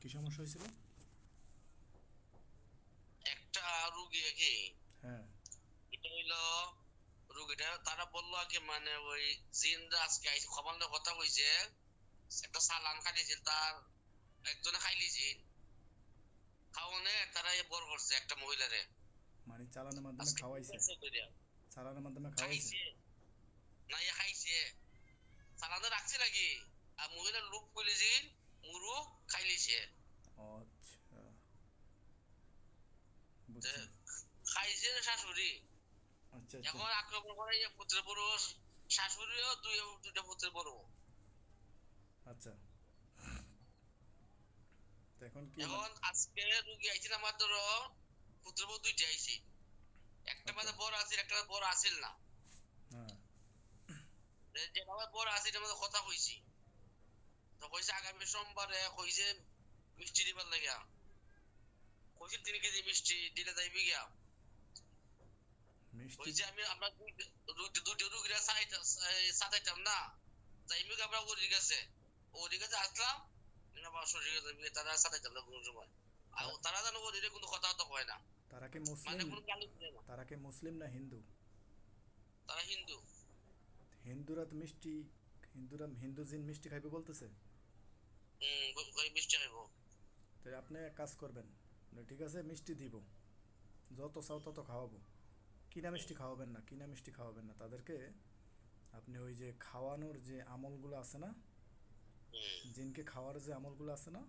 কি সমস্যা হয়েছিল? একটা রুগী কি হ্যাঁ। এটা হইল রুগীটা তারা বলল কি মানে ওই জিনরা আজকে খবর কথা কইছে একটা সালান খাইছে তার একজনে খাইলি জিন। খাওয়ানে তারা এ বর করছে একটা মহিলারে। মানে চালানোর মাধ্যমে খাওয়াইছে? চালানোর মাধ্যমে খাওয়াইছে? না ইয়ে খাইছে। সালানে রাখছে নাকি? আর মহিলার লোক কইলে জিন মুরু খাইলিছে ও আচ্ছা। খাইছে শাশুড়ি। আচ্ছা আচ্ছা। এখন আক্রমণ করে ইয়ে পুত্রের পুরুষ শাশুড়িও দুই দুইটা পুত্রের বড়। আচ্ছা। এখন কি এখন আজকে রুগী আইছিল মাত্র পুত্র বউ দুইটা আইছি। একটা মাঝে বড় আছিল একটা বড় আছিল না। হ্যাঁ। যে- যেটা আমার বড় আছিল মধ্যে কথা কইছি। তো কইছে আগামী সোমবারে কইছে মিষ্টি দিবার লাগিয়া। কইছে তিন কেজি মিষ্টি দিলে যাইবি গিয়া। কইছে আমি আমরা রুগীরা সাতাইতাম না। যাইবি গিয়া আমরা কাছে। আসলাম তারা সাতাইতাম না কোনো সময়। আর তারা জানো কথা তো না। তারা কি মানে মুসলিম কোনো গালি দেয় না। তারা কি মুসলিম না হিন্দু? তারা হিন্দু। হিন্দুরা মিষ্টি হিন্দুরা হিন্দু জিন মিষ্টি খাইবে বলতেছে? মিষ্টি খাইব আপনি এক কাজ করবেন ঠিক আছে মিষ্টি দিব। যত চাও তত খাওয়াবো। কিনা মিষ্টি খাওয়াবেন না কিনা মিষ্টি খাওয়াবেন না তাদেরকে আপনি ওই যে খাওয়ানোর যে আমলগুলো আছে না জিনকে খাওয়ার যে আমলগুলো আছে না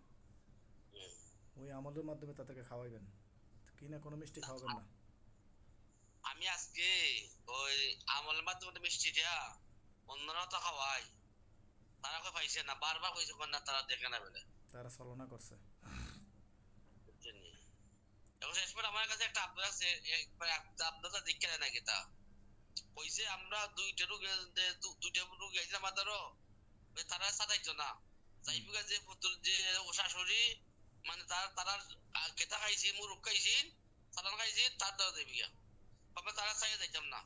ওই আমলের মাধ্যমে তাদেরকে খাওয়াইবেন। কিনা কোনো মিষ্টি খাওয়াবেন না। আমি আজকে ওই আমলের মাধ্যমে মিষ্টি দিয়া অন্যরা তো খাওয়াই তারা কই পাইছে না বারবার কইছে কোন না তারা দেখে না বলে। তারা করছে। এখন শেষ পর আমার কাছে একটা আবদার আছে আবদারটা দেখে তা? কইছে আমরা দুইটা রোগী দুইটা রোগী তারা সাদাইতো না। যাইবিকা যে পুত্র যে ও শাশুড়ি মানে তার তারা কেতা খাইছি মুরুখ খাইছি সালান খাইছি তার দ্বারা দেবিকা তারা চাইয়ে যাইতাম না।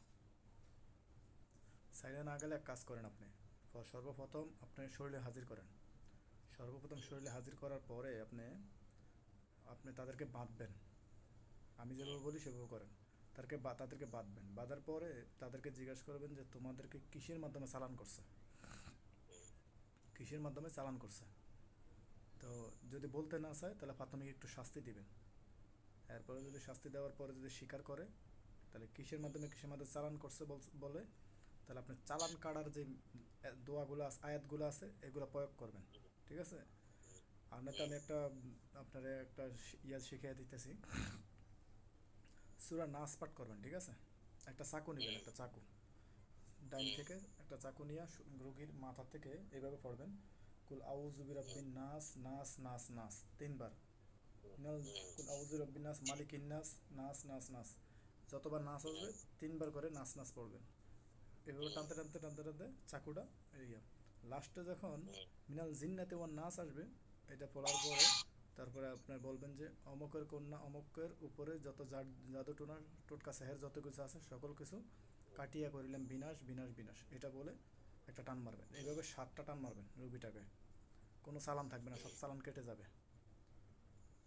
সাইডে না গেলে এক কাজ করেন আপনি। সর্বপ্রথম আপনি শরীরে হাজির করেন। সর্বপ্রথম শরীরে হাজির করার পরে আপনি আপনি তাদেরকে বাঁধবেন। আমি যেভাবে বলি সেভাবে করেন। তাদেরকে বা, তাদেরকে বাঁধবেন। বাঁধার পরে তাদেরকে জিজ্ঞাসা করবেন যে তোমাদেরকে কিসের মাধ্যমে চালান করছে? কিসের মাধ্যমে চালান করছে? তো যদি বলতে না চায়, তাহলে প্রাথমিক একটু শাস্তি দিবেন। এরপরে যদি শাস্তি দেওয়ার পরে যদি স্বীকার করে, তাহলে কিসের মাধ্যমে কিসের মাধ্যমে চালান করছে বল- তাহলে আপনি চালান কাটার যে দোয়াগুলো আয়াতগুলো আছে, এগুলো প্রয়োগ করবেন, ঠিক আছে? আর নয়তো আমি একটা, আপনার একটা ইয়া শিখিয়ে দিতেছি। সুরা নাচ পাঠ করবেন, ঠিক আছে? একটা চাকু নেবেন, একটা চাকু। ডাইন থেকে একটা চাকু নিয়ে রোগীর মাথা থেকে এইভাবে পড়বেন। কুল আউযু বিরাব্বিন নাস নাস নাস নাস, তিনবার। কুল আউযু বিরাব্বিন নাস, মালিকিন নাস নাস নাস নাস। যতবার নাচ আসবে, তিনবার করে নাচ নাচ পড়বেন। এভাবে টানতে টানতে টানতে টানতে চাকুটা ইয়া লাস্টে যখন মিনাল জিন্নাতে ওয়ান নাচ আসবে এটা পড়ার পরে তারপরে আপনার বলবেন যে অমকের কন্যা অমকের উপরে যত জাদু টোনা টোটকা সেহের যত কিছু আছে সকল কিছু কাটিয়া করিলাম বিনাশ বিনাশ বিনাশ। এটা বলে একটা টান মারবেন। এইভাবে সাতটা টান মারবেন রুগীটাকে। কোনো চালান থাকবে না সব চালান কেটে যাবে।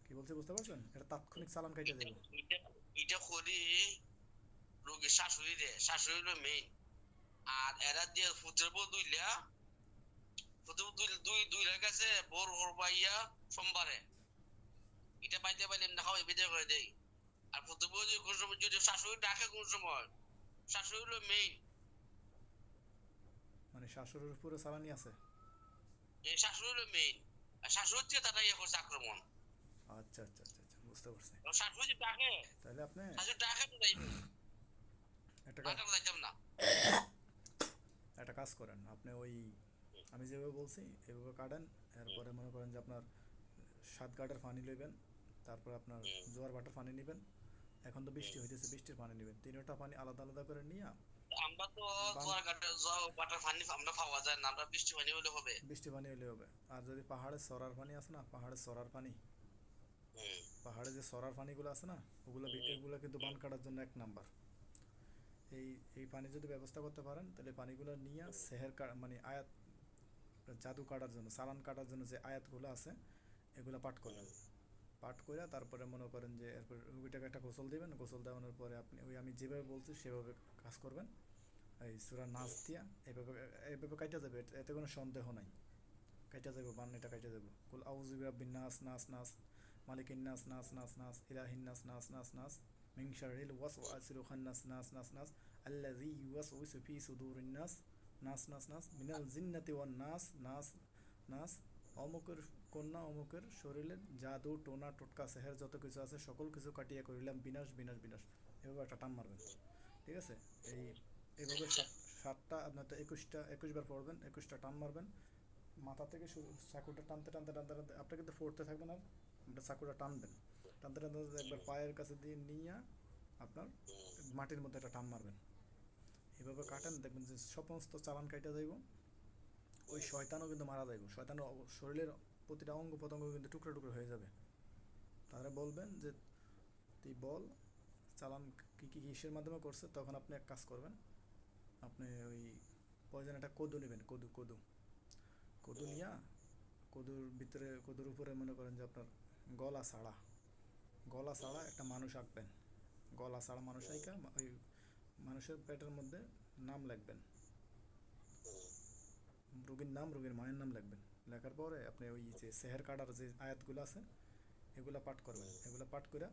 কি বলছি বুঝতে পারছেন? এটা তাৎক্ষণিক চালান কেটে যাবে। এটা- করি রোগীর শাশুড়ি রে শাশুড়ি মেইন আর এরা দিয়ে দুইলা পুত্রের বউ দুই দুই দুই গেছে বোর সোমবারে। এটা পাইতে পাইলে না খাওয়াই বিদায় করে দেই। আর বউ যদি কোন সময় যদি শাশুড়ি ডাকে কোন সময় শাশুড়ি হলো মেইন মানে শাশুড়ির উপরে চালানি আছে? এই শাশুড়ি হলো মেইন আর শাশুড়ির থেকে তারা ইয়ে করছে আক্রমণ। আচ্ছা আচ্ছা আচ্ছা আচ্ছা বুঝতে পারছি। শাশুড়ি ডাকে। তাহলে আপনি শাশুড়ি ডাকে তো যাইবে একটা যাইতাম না। একটা কাজ করেন। আপনি ওই আমি যেভাবে বলছি এভাবে কাটেন। এরপরে মনে করেন যে আপনার সাত গাটের পানি লইবেন তারপর আপনার জোয়ার ভাটার পানি নেবেন। এখন তো বৃষ্টি হইতেছে বৃষ্টির পানি নেবেন। তিনটা পানি আলাদা আলাদা করে নিয়ে আমরা তো জোয়ার ঘাটে ওয়াটার পানি আমরা পাওয়া যায় না আমরা বৃষ্টি পানি হলে হবে। বৃষ্টি পানি হলে হবে। আর যদি পাহাড়ে সরার পানি আছে না পাহাড়ে সরার পানি। পাহাড়ে যে সরার পানিগুলো আছে না ওগুলো এগুলো কিন্তু বান কাটার জন্য এক নাম্বার। এই এই পানি যদি ব্যবস্থা করতে পারেন তাহলে পানিগুলো নিয়ে সেহের কা- মানে আয়াত জাদু কাটার জন্য সালান কাটার জন্য যে আয়াতগুলো আছে এগুলা পাঠ করবেন পাঠ করে তারপরে মনে করেন যে এরপর রুগীটাকে একটা গোসল দিবেন গোসল দেওয়ানোর পরে আপনি ওই আমি যেভাবে বলছি সেভাবে কাজ করবেন। এই সুরা নাচ দিয়া এভাবে এইভাবে কাটা যাবে এতে- কোনো সন্দেহ নাই। কাটা যাবে বান্নিটা কাইটা যাবে কুল আউযু বিরাব্বিন নাস নাস নাস মালিকিন নাস নাস নাস নাস ইলাহিন নাস নাস নাস নাস। মিন শাররিল ওয়াসওয়াসিল খান্নাস নাস নাস নাস আল্লাযী ইউওয়াসউসু ফি সুদুরিন নাস নাস নাস নাস মিনাল জিন্নাতি ওয়ান নাস নাস অমুকের কন্যা, অমুকের শরীরে জাদু, টোনা, টোটকা, সেহের যত কিছু আছে, সকল কিছু কাটিয়ে করিলাম, বিনাশ বিনাশ বিনাশ। এভাবে একটা টান মারবেন। ঠিক আছে? এই এভাবে সাতটা, আপনার তো একুশটা একুশ বার পড়বেন, একুশটা টান মারবেন। মাথা থেকে শুরু চাকুটা টানতে টানতে টানতে টানতে আপনি কিন্তু পড়তে থাকবেন আর আপনার চাকুটা টানবেন। টানতে টানতে টানতে একবার পায়ের কাছে দিয়ে নিয়ে আপনার মাটির মধ্যে একটা টান মারবেন। এভাবে কাটেন দেখবেন যে সমস্ত চালান কাইটা যাইব। ওই শয়তানও কিন্তু মারা যাইব। শয়তানের শরীরের প্রতিটা অঙ্গ প্রত্যঙ্গ কিন্তু টুকরো টুকরো হয়ে যাবে। তাহলে বলবেন যে তুই বল চালান কি কি কিসের মাধ্যমে করছে? তখন আপনি এক কাজ করবেন আপনি ওই পয়জন একটা কদু নেবেন কদু কদু। কদু নিয়া কদুর ভিতরে কদুর উপরে মনে করেন যে আপনার গলা ছাড়া গলা ছাড়া একটা মানুষ আঁকবেন। গলা ছাড়া মানুষ আঁকা ওই মানুষের পেটের মধ্যে নাম লিখবেন। রোগীর নাম, রোগীর মায়ের নাম লিখবেন। লেখার পরে আপনি ওই যে সেহের কাটার যে আয়াতগুলো আছে, এগুলা পাঠ করবেন। এগুলো পাঠ করে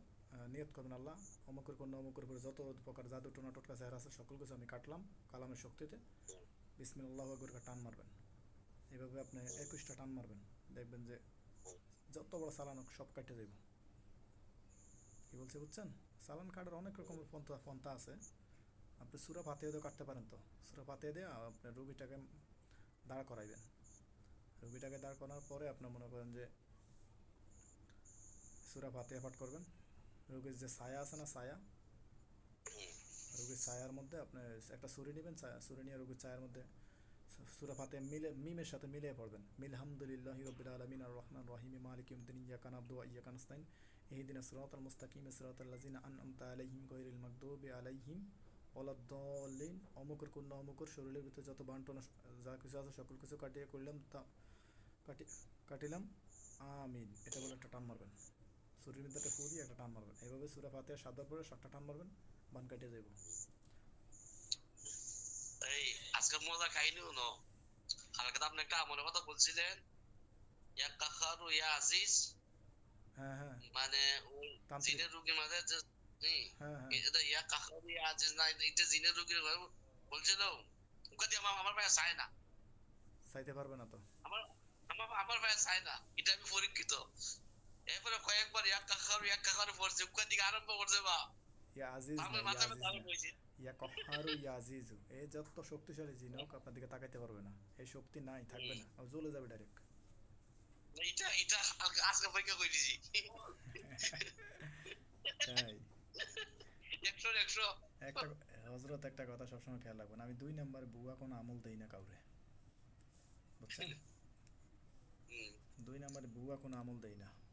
নিয়ত করবেন, আল্লাহ অমুকের কোন অমুকের উপরে যত প্রকার জাদু, টোনা, টোটকা, সেহের আছে, সকল কিছু আমি কাটলাম কালামের শক্তিতে। বিসমিল্লাহ আকবর করে টান মারবেন। এভাবে আপনি একুশটা টান মারবেন। দেখবেন যে যত বড় চালান সব কাটে যাইব। কি বলছে বুঝছেন? চালান কাটার অনেক রকমের পন্থা পন্থা আছে। আপনি সুরা ফাতিয়ে দিয়েও কাটতে পারেন তো। সুরা ফাতিয়ে দিয়ে আপনি রুগীটাকে দাঁড় করাইবেন। রুগীটাকে দাঁড় করানোর পরে আপনি মনে করেন যে সুরা ফাতিহা পাঠ করবেন। রোগীর যে ছায়া আছে না ছায়া রোগীর ছায়ার মধ্যে আপনি একটা ছুরি নেবেন ছায়া ছুরি নিয়ে রোগীর ছায়ার মধ্যে সু- সূরা মিলে, মিমের সাথে মিলিয়ে পড়বেন। মিলহামদুলিল্লাহি রাব্বিল আলামিন আর রহমান রহিম, মালিক ইয়াউমিদ্দিন ইয়াকা নাবদু ওয়া ইয়াকা নাস্তাইন। ইহদিনা সিরাতাল মুস্তাকিম, সিরাতাল লাযিনা আনআমতা আলাইহিম গায়রিল মাগদুবি আলাইহিম ওয়ালাদ-দাল্লিন। অমুকের কন্যা অমুকের, শরীরের ভিতরে যত বান্টনা যা কিছু আছে সকল কিছু কাটিয়ে করলাম, তা কাটি, কাটিলাম। আমিন। এটা বলে একটা টান মারবেন। ছুরির মধ্যে একটা ফু একটা টান মারবেন। এইভাবে সুরা ফাতিহা সাতবার পরে সাতটা টান মারবেন, বান কাটিয়ে যাইব। আজকে মজা খাইনি ন কালকে তো আপনি আমলের কথা বলছিলেন ইয়া কাহারু ইয়া আজিজ মানে ওই জিনের রোগীর মাঝে যে হুম, এটা ইয়া কাহারু ইয়া আজিজ না এটা- জিনের রোগীর বলছিল ওকে দিয়ে আমার আমার ভাই চায় না চাইতে পারবে না তো আমার আমার আমার ভাই চায় না এটা আমি পরীক্ষিত এরপরে কয়েকবার ইয়া কাহারু ইয়া কাহারু পড়ছে ওকে দিকে আরম্ভ করছে বা ইয়া আজিজ আমার মাথা ব্যথা হয়েছে ইয়া কহারু ইয়া আজিজু এই যত শক্তিশালী জিন হোক আপনার দিকে তাকাইতে পারবে না। এই শক্তি নাই থাকবে না। ও জ্বলে যাবে ডাইরেক্ট এটা এটা আজকে- আজকে পরীক্ষা করে দিছি। তাই? একশো একশো। একটা হজরত একটা কথা সবসময় খেয়াল রাখবেন। আমি দুই নাম্বার বুয়া কোনো আমল দেই না কাউরে। বুঝছেন? দুই নম্বরে বুয়া কোনো আমল দেই না।